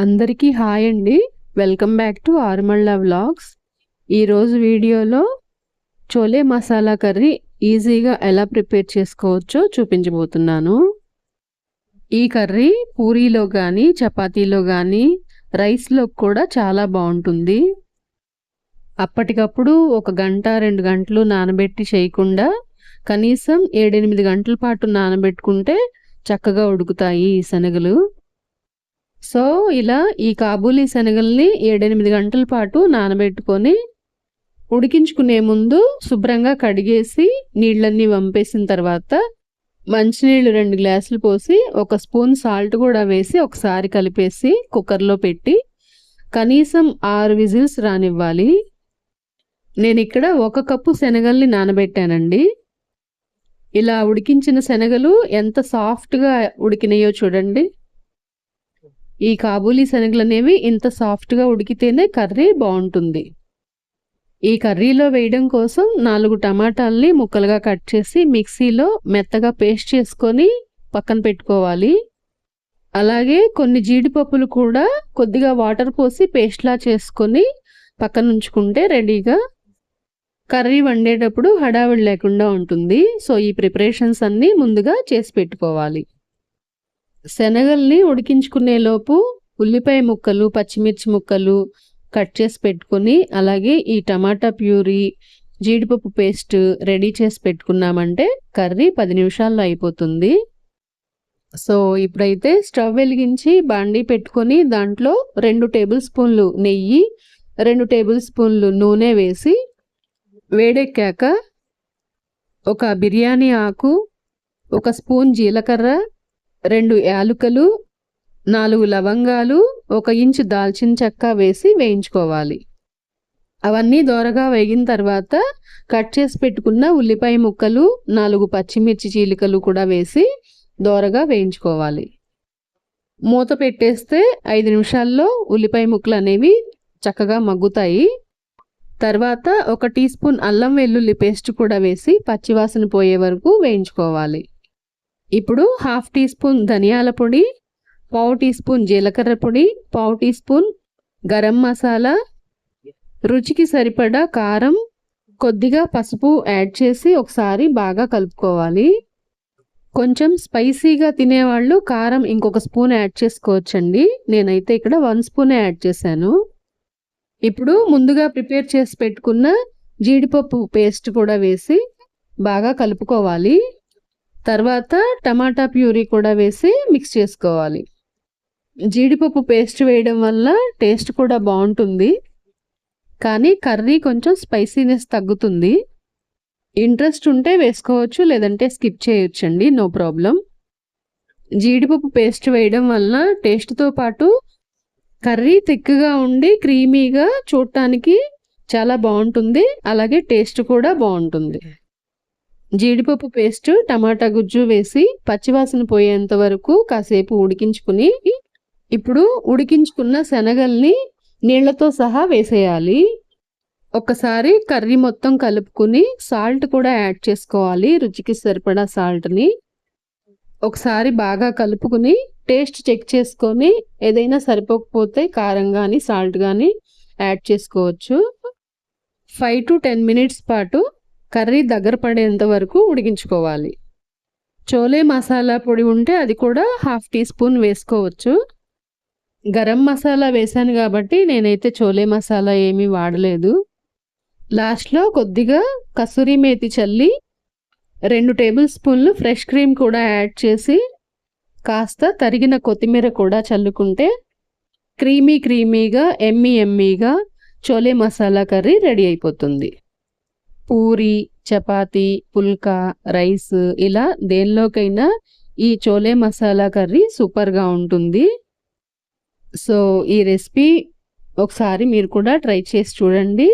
అందరికీ హాయ్ అండి. Welcome back to ఆర్మళ్ళ వ్లాగ్స్. ఈరోజు వీడియోలో చోలే మసాలా కర్రీ ఈజీగా ఎలా ప్రిపేర్ చేసుకోవచ్చో చూపించబోతున్నాను. ఈ కర్రీ పూరీలో కానీ చపాతీలో కానీ రైస్లో కూడా చాలా బాగుంటుంది. అప్పటికప్పుడు ఒక గంట రెండు గంటలు నానబెట్టి చేయకుండా కనీసం ఏడెనిమిది గంటల పాటు నానబెట్టుకుంటే చక్కగా ఉడుకుతాయి ఈ శనగలు. సో ఇలా ఈ కాబూలీ శనగల్ని ఏడెనిమిది గంటల పాటు నానబెట్టుకొని ఉడికించుకునే ముందు శుభ్రంగా కడిగేసి నీళ్ళన్నీ వంపేసిన తర్వాత మంచినీళ్ళు రెండు గ్లాసులు పోసి ఒక స్పూన్ సాల్ట్ కూడా వేసి ఒకసారి కలిపేసి కుక్కర్లో పెట్టి కనీసం ఆరు విజిల్స్ రానివ్వాలి. నేను ఇక్కడ ఒక కప్పు శనగల్ని నానబెట్టానండి. ఇలా ఉడికించిన శనగలు ఎంత సాఫ్ట్గా ఉడికినాయో చూడండి. ఈ కాబూలీ శనగలు అనేవి ఇంత సాఫ్ట్గా ఉడికితేనే కర్రీ బాగుంటుంది. ఈ కర్రీలో వేయడం కోసం నాలుగు టమాటాలని ముక్కలుగా కట్ చేసి మిక్సీలో మెత్తగా పేస్ట్ చేసుకొని పక్కన పెట్టుకోవాలి. అలాగే కొన్ని జీడిపప్పులు కూడా కొద్దిగా వాటర్ పోసి పేస్ట్లా చేసుకొని పక్కన ఉంచుకుంటే రెడీగా కర్రీ వండేటప్పుడు హడావిడి లేకుండా ఉంటుంది. సో ఈ ప్రిపరేషన్స్ అన్నీ ముందుగా చేసి పెట్టుకోవాలి. శనగల్ని ఉడికించుకునే లోపు ఉల్లిపాయ ముక్కలు పచ్చిమిర్చి ముక్కలు కట్ చేసి పెట్టుకొని అలాగే ఈ టమాటా ప్యూరీ జీడిపప్పు పేస్ట్ రెడీ చేసి పెట్టుకున్నామంటే కర్రీ పది నిమిషాల్లో అయిపోతుంది. సో ఇప్పుడైతే స్టవ్ వెలిగించి బాండీ పెట్టుకొని దాంట్లో రెండు టేబుల్ స్పూన్లు నెయ్యి రెండు టేబుల్ స్పూన్లు నూనె వేసి వేడెక్కాక ఒక బిర్యానీ ఆకు ఒక స్పూన్ జీలకర్ర రెండు యాలుకలు నాలుగు లవంగాలు ఒక ఇంచు దాల్చిన చెక్క వేసి వేయించుకోవాలి. అవన్నీ దోరగా వేగిన తర్వాత కట్ చేసి పెట్టుకున్న ఉల్లిపాయ ముక్కలు నాలుగు పచ్చిమిర్చి చీలికలు కూడా వేసి దోరగా వేయించుకోవాలి. మూత పెట్టేస్తే ఐదు నిమిషాల్లో ఉల్లిపాయ ముక్కలు అనేవి చక్కగా మగ్గుతాయి. తర్వాత ఒక టీ స్పూన్ అల్లం వెల్లుల్లి పేస్ట్ కూడా వేసి పచ్చివాసన పోయే వరకు వేయించుకోవాలి. ఇప్పుడు హాఫ్ టీ స్పూన్ ధనియాల పొడి పావు టీ స్పూన్ జీలకర్ర పొడి పావు టీ స్పూన్ గరం మసాలా రుచికి సరిపడా కారం కొద్దిగా పసుపు యాడ్ చేసి ఒకసారి బాగా కలుపుకోవాలి. కొంచెం స్పైసీగా తినేవాళ్ళు కారం ఇంకొక స్పూన్ యాడ్ చేసుకోవచ్చండి. నేనైతే ఇక్కడ వన్ స్పూన్ యాడ్ చేశాను. ఇప్పుడు ముందుగా ప్రిపేర్ చేసి పెట్టుకున్న జీడిపప్పు పేస్ట్ కూడా వేసి బాగా కలుపుకోవాలి. తర్వాత టమాటా ప్యూరీ కూడా వేసి మిక్స్ చేసుకోవాలి. జీడిపప్పు పేస్ట్ వేయడం వల్ల టేస్ట్ కూడా బాగుంటుంది. కానీ కర్రీ కొంచెం స్పైసీనెస్ తగ్గుతుంది. ఇంట్రెస్ట్ ఉంటే వేసుకోవచ్చు లేదంటే స్కిప్ చేయొచ్చండి నో ప్రాబ్లం జీడిపప్పు పేస్ట్ వేయడం వలన టేస్ట్తో పాటు కర్రీ తిక్కుగా ఉండి క్రీమీగా చూడటానికి చాలా బాగుంటుంది. అలాగే టేస్ట్ కూడా బాగుంటుంది. జీడిపప్పు పేస్ట్ టమాటా గుజ్జు వేసి పచ్చివాసన పోయేంత వరకు కాసేపు ఉడికించుకుని ఇప్పుడు ఉడికించుకున్న శనగల్ని నీళ్ళతో సహా వేసేయాలి. ఒకసారి కర్రీ మొత్తం కలుపుకుని సాల్ట్ కూడా యాడ్ చేసుకోవాలి రుచికి సరిపడా సాల్ట్ని. ఒకసారి బాగా కలుపుకుని టేస్ట్ చెక్ చేసుకొని ఏదైనా సరిపోకపోతే కారం కానీ సాల్ట్ కానీ యాడ్ చేసుకోవచ్చు. ఫైవ్ టు టెన్ మినిట్స్ పాటు కర్రీ దగ్గర పడేంత వరకు ఉడికించుకోవాలి. చోలే మసాలా పొడి ఉంటే అది కూడా హాఫ్ టీ స్పూన్ వేసుకోవచ్చు. గరం మసాలా వేశాను కాబట్టి నేనైతే చోలే మసాలా ఏమీ వాడలేదు. లాస్ట్లో కొద్దిగా కసూరి మేతి చల్లి రెండు టేబుల్ స్పూన్లు ఫ్రెష్ క్రీమ్ కూడా యాడ్ చేసి కాస్త తరిగిన కొత్తిమీర కూడా చల్లుకుంటే క్రీమీ క్రీమీగా ఎమ్మీ ఎమ్మీగా చోలే మసాలా కర్రీ రెడీ అయిపోతుంది. పూరి చపాతి పుల్కా రైస్ ఇలా దేనిలోకైనా ఈ చోలే మసాలా కర్రీ సూపర్గా ఉంటుంది. సో ఈ రెసిపీ ఒకసారి మీరు కూడా ట్రై చేసి చూడండి.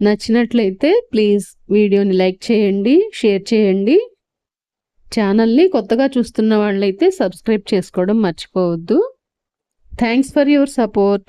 నచ్చినట్లయితే ప్లీజ్ వీడియోని లైక్ చేయండి షేర్ చేయండి. ఛానల్ని కొత్తగా చూస్తున్న వాళ్ళైతే సబ్స్క్రైబ్ చేసుకోవడం మర్చిపోవద్దు. Thanks for your support.